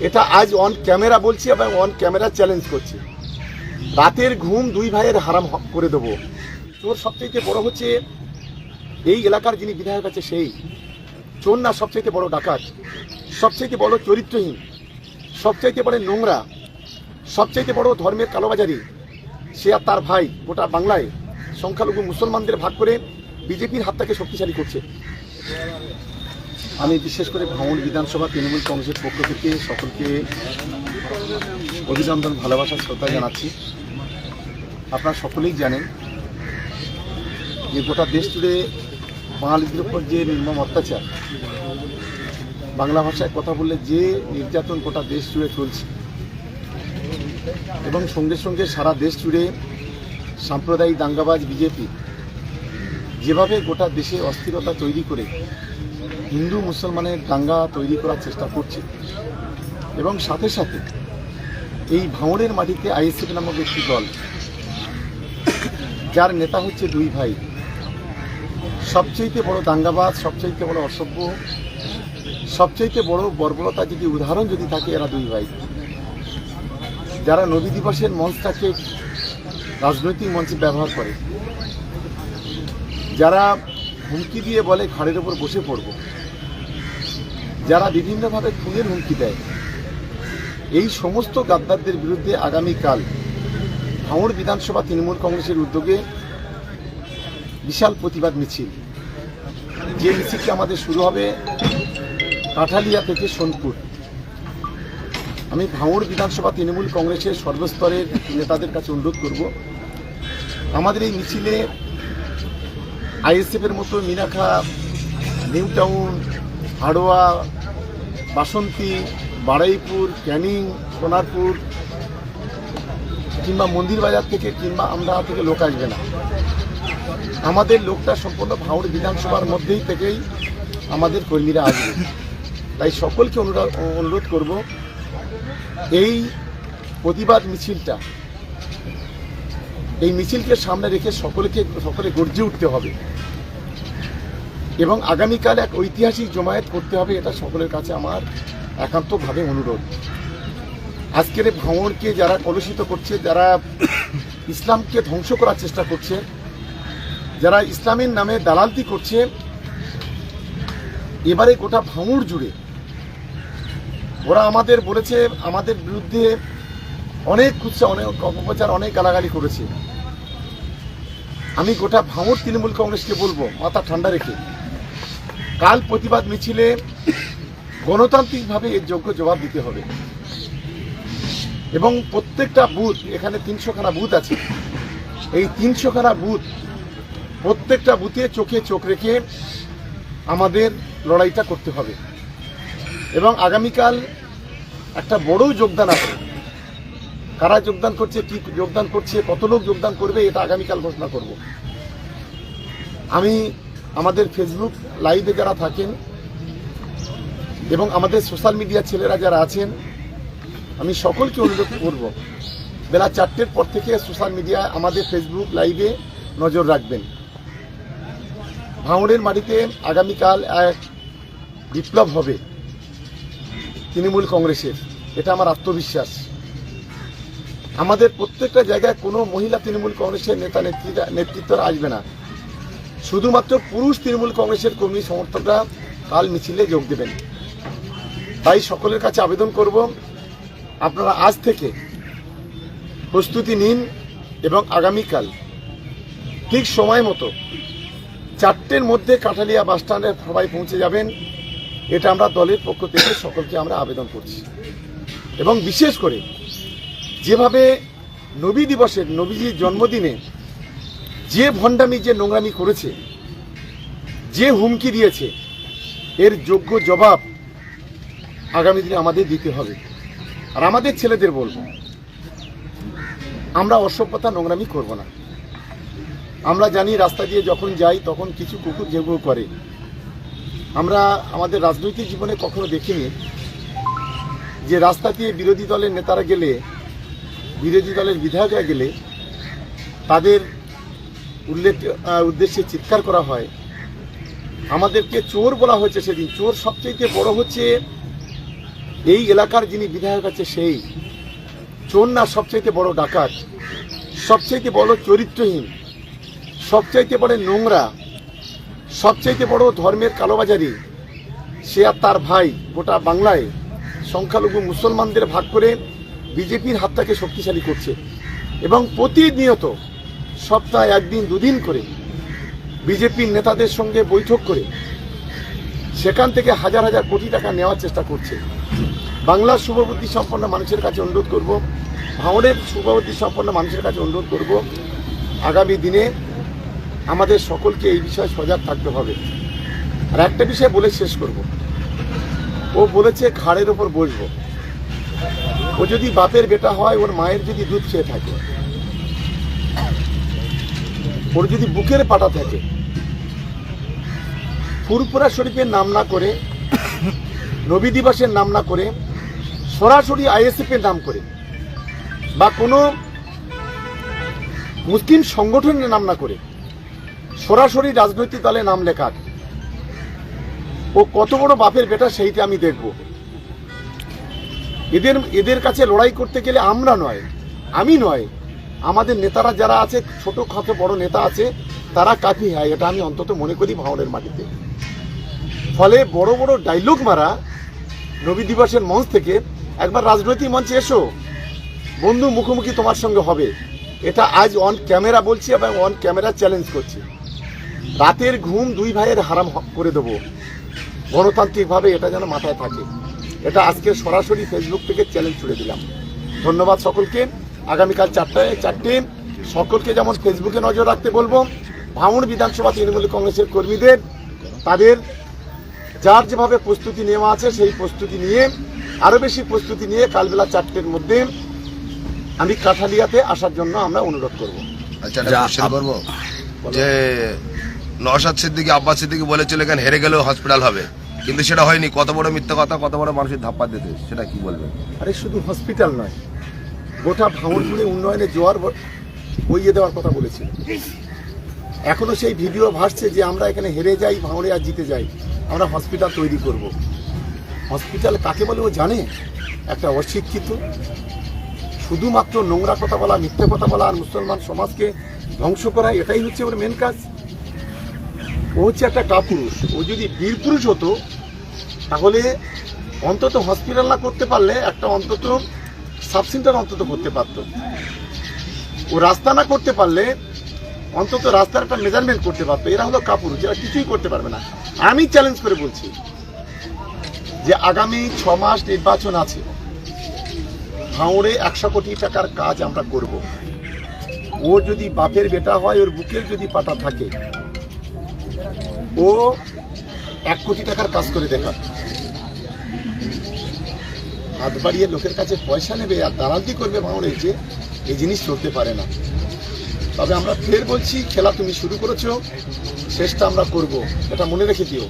এটা আজ on camera বলছি এবং অন ক্যামেরা চ্যালেঞ্জ করছি। রাতের ঘুম দুই ভাইয়ের হারাম করে দেবো। চোর সবচেয়ে বড় হচ্ছে এই এলাকার যিনি বিধায়ক আছে সেই। চোর না সবচেয়ে বড় ডাকাত। সবচেয়ে বড় চরিত্রহীন। সবচাইতে বড় নোংরা। সবচাইতে বড় ধর্মের কালোবাজারি। সে আর তার ভাই, গোটা বাংলায় সংখ্যালঘু মুসলমানদের ভাগ করে বিজেপির হাতটাকে শক্তিশালী করছে। আমি বিশেষ করে ভাঙন বিধানসভা তৃণমূল কংগ্রেসের পক্ষ থেকে সকলকে অভিনন্দন, ভালোবাসা, শ্রদ্ধা জানাচ্ছি। আপনারা সকলেই জানেন যে গোটা দেশ জুড়ে বাঙালিদের উপর যে নির্মম অত্যাচার, বাংলা ভাষায় কথা বললে যে নির্যাতন গোটা দেশ জুড়ে চলছে এবং সঙ্গে সঙ্গে সারা দেশ জুড়ে সাম্প্রদায়িক দাঙ্গাবাজ বিজেপি যেভাবে গোটা দেশে অস্থিরতা তৈরি করে হিন্দু মুসলমানের দাঙ্গা তৈরি করার চেষ্টা করছে। এবং সাথে সাথে এই ভাঙড়ের মাটিতে আইএসএফ নামক একটি দল, যার নেতা হচ্ছে দুই ভাই। সবচেয়ে বড় দাঙ্গাবাজ সবচেয়ে বড় অসভ্য সবচেয়ে বড় বর্বরতা যদি উদাহরণ যদি থাকে, এরা দুই ভাই। যারা নবী দিবসের মঞ্চটাকে রাজনৈতিক মঞ্চে ব্যবহার করে, যারা হুমকি দিয়ে বলে ঘাড়ের ওপর বসে পড়ব। যারা বিভিন্নভাবে খুনের হুমকি দেয়। এই সমস্ত গাদ্দারদের বিরুদ্ধে আগামীকাল ভাঙড় বিধানসভা তৃণমূল কংগ্রেসের উদ্যোগে বিশাল প্রতিবাদ মিছিল। যে মিছিলটি আমাদের শুরু হবে কাঠালিয়া থেকে সোনপুর। আমি ভাঙড় বিধানসভা তৃণমূল কংগ্রেসের সর্বস্তরের নেতাদের কাছে অনুরোধ করব। আমাদের এই মিছিলে আইএসএফের মতো মিনাখা নিউ টাউন হাড়োয়া, বাসন্তী বাড়াইপুর ক্যানিং, সোনারপুর, কিংবা মন্দির বাজার থেকে কিংবা আমরা থেকে লোক আসবে না। আমাদের লোকটা সম্পূর্ণ ভাঙড় বিধানসভার মধ্যেই থেকেই আমাদের কর্মীরা আসবে। তাই সকলকে অনুরোধ অনুরোধ করব, এই প্রতিবাদ মিছিলটা এই মিছিলকে সামনে রেখে সকলকে, সকলে গর্জে উঠতে হবে। এবং আগামীকাল এক ঐতিহাসিক জমায়েত করতে হবে, এটা সকলের কাছে আমার একান্তভাবে অনুরোধ। আজকের এই ভাঙড়কে যারা কলুষিত করছে, যারা ইসলামকে ধ্বংস করার চেষ্টা করছে, যারা ইসলামের নামে দালালতি করছে, এবারে গোটা ভাঙড় জুড়ে, ওরা আমাদের বলেছে, আমাদের বিরুদ্ধে অনেক খুঁজছে অনেক অপপ্রচার অনেক গালাগালি করেছে। আমি গোটা ভাঙড় তৃণমূল কংগ্রেসকে বলব, মাথা ঠান্ডা রেখে। কাল প্রতিবাদ মিছিলে গণতান্ত্রিকভাবে এর যোগ্য জবাব দিতে হবে। এবং প্রত্যেকটা বুথ, এখানে তিনশোখানা বুথ আছে। এই তিনশোখানা বুথ, প্রত্যেকটা বুথে চোখে চোখ রেখে আমাদের লড়াইটা করতে হবে। এবং আগামীকাল একটা বড় যোগদান আছে। কারা যোগদান করছে, কি যোগদান করছে, কত লোক যোগদান করবে, এটা আগামীকাল ঘোষণা করব। আমি আমাদের ফেসবুক লাইভে যারা থাকেন এবং আমাদের সোশ্যাল মিডিয়া ছেলেরা যারা আছেন, আমি সকলকে অনুরোধ করব, বেলা চারটের পর থেকে সোশ্যাল মিডিয়া আমাদের ফেসবুক লাইভে নজর রাখবেন। ভাঙড়ের মাটিতে আগামীকাল এক বিপ্লব হবে তৃণমূল কংগ্রেসের, এটা আমার আত্মবিশ্বাস। আমাদের প্রত্যেকটা জায়গায় কোনো মহিলা তৃণমূল কংগ্রেসের নেতা নেতৃত্বরা আসবে না। শুধুমাত্র পুরুষ তৃণমূল কংগ্রেসের কর্মী সমর্থকরা কাল মিছিলে যোগ দেবেন। তাই সকলের কাছে আবেদন করব, আপনারা আজ থেকে প্রস্তুতি নিন এবং আগামীকাল ঠিক সময় মতো চারটের মধ্যে কাঠালিয়া বাস স্ট্যান্ডে সবাই পৌঁছে যাবেন। এটা আমরা দলের পক্ষ থেকে সকলকে আমরা আবেদন করছি। এবং বিশেষ করে যেভাবে নবী দিবসের নবীজির জন্মদিনে যে ভণ্ডামি, যে নোংরামি করেছে, যে হুমকি দিয়েছে, এর যোগ্য জবাব আগামী দিনে আমাদের দিতে হবে। আর আমাদের ছেলেদের বলব, আমরা অসভ্যতা, নোংরামি করব না। আমরা জানি রাস্তা দিয়ে যখন যাই, তখন কিছু কুকুর যেগুলো করে। আমরা আমাদের রাজনৈতিক জীবনে কখনো দেখিনি যে রাস্তা দিয়ে বিরোধী দলের নেতারা গেলে বিরোধী দলের বিধায়করা গেলে তাদের উল্লেখ উদ্দেশ্যে চিৎকার করা হয়। আমাদেরকে চোর বলা হয়েছে সেদিন। চোর সবচেয়ে বড় হচ্ছে এই এলাকার যিনি বিধায়ক আছে সেই। চোর না সবচাইতে বড় ডাকাত, সবচাইতে বড় চরিত্রহীন, সবচাইতে বড় নোংরা, সবচাইতে বড় ধর্মের কালোবাজারি, সে আর তার ভাই গোটা বাংলায় সংখ্যালঘু মুসলমানদের ভাগ করে বিজেপির হাতটাকে শক্তিশালী করছে। এবং প্রতিনিয়ত সপ্তাহে একদিন, দুদিন করে বিজেপির নেতাদের সঙ্গে বৈঠক করে সেখান থেকে হাজার হাজার কোটি টাকা নেওয়ার চেষ্টা করছে। বাংলার শুভবুদ্ধি সম্পন্ন মানুষের কাছে অনুরোধ করব ভাঙড়ের শুভবুদ্ধি সম্পন্ন মানুষের কাছে অনুরোধ করব, আগামী দিনে আমাদের সকলকে এই বিষয়ে সজাগ থাকতে হবে। আর একটা বিষয় বলে শেষ করব। ও বলেছে ঘাড়ের ওপর বসবো। ও যদি বাপের বেটা হয়, ওর মায়ের যদি দুধ খেয়ে থাকে, ওর যদি বুকের পাটা থাকে ফুরপুরা শরীফের নাম না করে, নবী দিবসের নাম না করে, সরাসরি আইএসএফ এর নাম করে, বা কোনো মুসলিম সংগঠনের নাম না করে, সরাসরি রাজনৈতিক দলে নাম লেখার ও কত বড় বাপের বেটা সেইটা আমি দেখব। এদের এদের কাছে লড়াই করতে গেলে আমরা নয়, আমি নয়, আমাদের নেতারা যারা আছে, ছোট খাটো বড় নেতা আছে, তারা কাফি হয়, এটা আমি অন্তত মনে করি ভাওনের মাটিতে। ফলে বড় বড় ডাইলগ মারা নবী দিবসের মঞ্চ থেকে একবার রাজনৈতিক মঞ্চে এসো। বন্ধু মুখোমুখি তোমার সঙ্গে হবে। এটা আজ অন ক্যামেরা বলছি এবং অন ক্যামেরা চ্যালেঞ্জ করছি। রাতের ঘুম দুই ভাইয়ের হারাম করে দেবো। গণতান্ত্রিকভাবে এটা যেন মাথায় থাকে। এটা আজকে সরাসরি ফেসবুক থেকে চ্যালেঞ্জ ছুড়ে দিলাম। ধন্যবাদ সকলকে। আগামীকাল চারটায় চারটে। সকলকে যেমন ফেসবুকে নজর রাখতে বলব ভাঙড় বিধানসভা তৃণমূল কংগ্রেসের কর্মীদের তাদের যার যেভাবে প্রস্তুতি নেওয়া আছে সেই প্রস্তুতি নিয়ে আরও বেশি প্রস্তুতি নিয়ে কালবেলা চারটের মধ্যে আমি কাঠালিয়াতে আসার জন্য আমরা অনুরোধ করব। আচ্ছা করব। যে নওশাদ সিদ্দিকি আব্বাস সিদ্দিকি বলেছিল এখানে হেরে গেলেও হসপিটাল হবে। কিন্তু সেটা হয়নি। কত বড় মিথ্যা কথা, কত বড় মানুষের ধাপ্পা দিতে, সেটা কি বলবেন আরে শুধু হসপিটাল নয়, গোটা ভাঙড়পুরে উন্নয়নে জোয়ার বইয়ে দেওয়ার কথা বলেছিল এখনও সেই ভিডিও ভাসছে যে আমরা এখানে হেরে যাই ভাঙড়ে আর জিতে যাই, আমরা হসপিটাল তৈরি করব। হসপিটাল কাকে বলে ও জানে? একটা অশিক্ষিত, শুধুমাত্র নোংরা কথা বলা, মিথ্যে কথা বলা আর মুসলমান সমাজকে ধ্বংস করা, এটাই হচ্ছে ওর মেন কাজ। ও হচ্ছে একটা কাপুরুষ। ও যদি বীর পুরুষ হতো, তাহলে অন্তত হসপিটাল না করতে পারলে একটা অন্তত সাব সেন্টার অন্তত করতে পারত। ও রাস্তা না করতে পারলে অন্তত রাস্তার একটা মেজারমেন্ট করতে পারতো। এরা হলো কাপুরুষ, এরা কিছুই করতে পারবে না। আমি চ্যালেঞ্জ করে বলছি যে আগামী ছ মাস নির্বাচন আছে। ভাঙড়ে একশো কোটি টাকার কাজ আমরা করব। ও যদি বাপের বেটা হয়, ওর বুকের যদি পাটা থাকে ও এক কোটি টাকার কাজ করে দেখাবে হাত বাড়িয়ে লোকের কাছে পয়সা নেবে আর দালালতি করবে ভাঙড়ে যে এই জিনিস চলতে পারে না। তবে আমরা ফের বলছি খেলা তুমি শুরু করেছ শেষটা আমরা করব। এটা মনে রেখে দিও।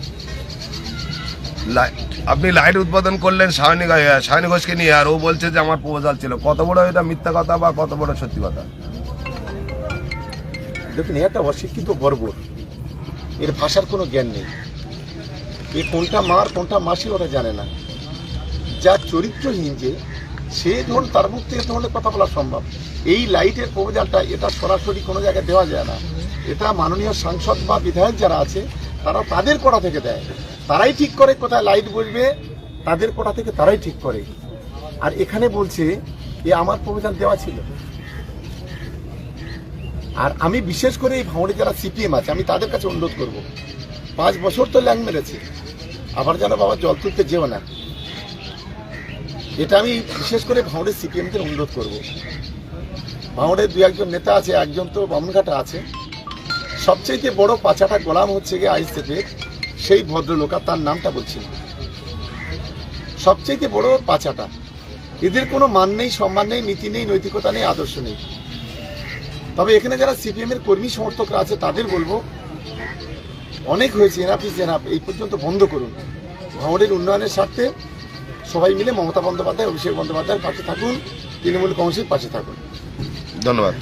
আপনি লাইট উৎপাদন করলেন সায়নী সায়নী ঘোষকে নিয়ে আর ও বলছে যে আমার প্রপোজাল ছিল। কত বড় এটা মিথ্যা কথা বা কত বড় সত্যি কথা? দেখুন এ একটা অশিক্ষিত বর্বর। এর ভাষার কোনো জ্ঞান নেই। এ কোনটা মার, কোনটা মাসি ওরা জানে না। যা চরিত্রহীন যে, সে ধরুন তার মুখ থেকে ধরনের কথা বলা সম্ভব। এই লাইটের প্রপোজালটা এটা সরাসরি কোনো জায়গায় দেওয়া যায় না। এটা মাননীয় সাংসদ বা বিধায়ক যারা আছে তারা তাদের কোটা থেকে দেয়। তারাই ঠিক করে কোথায় লাইট বসবে, তাদের কোটা থেকে তারাই ঠিক করে। আর এখানে বলছে, এ আমার প্রপোজাল দেওয়া ছিল। আর আমি বিশেষ করে এই ভাঙড়ে যারা সিপিএম আছে, আমি তাদের কাছে অনুরোধ করব। পাঁচ বছর তো ল্যাং মেরেছে। আবার যেন বাবা জল তুলতে যেও না। এটা আমি বিশেষ করে ভাঙড়ের সিপিএমদের অনুরোধ করব। ভাঙড়ের দু একজন নেতা আছে, একজন তো বামনঘাটা আছে। সবচেয়ে বড় পাচাটা গোলাম হচ্ছে গিয়ে আইসেফের সেই ভদ্রলোক, আর তার নামটা বলছি। সবচেয়ে বড় পাচাটা এদের কোনো মান নেই, সম্মান নেই, নীতি নেই, নৈতিকতা নেই, আদর্শ নেই। তবে এখানে যারা সিপিএম এর কর্মী সমর্থকরা আছে, তাদের বলব, অনেক হয়েছে এনাফ ইস এনাফ এই পর্যন্ত বন্ধ করুন। ভাঙড়ের উন্নয়নের স্বার্থে সবাই মিলে মমতা বন্দ্যোপাধ্যায়, অভিষেক বন্দ্যোপাধ্যায়ের পাশে থাকুন, তৃণমূল কংগ্রেসের পাশে থাকুন। ধন্যবাদ।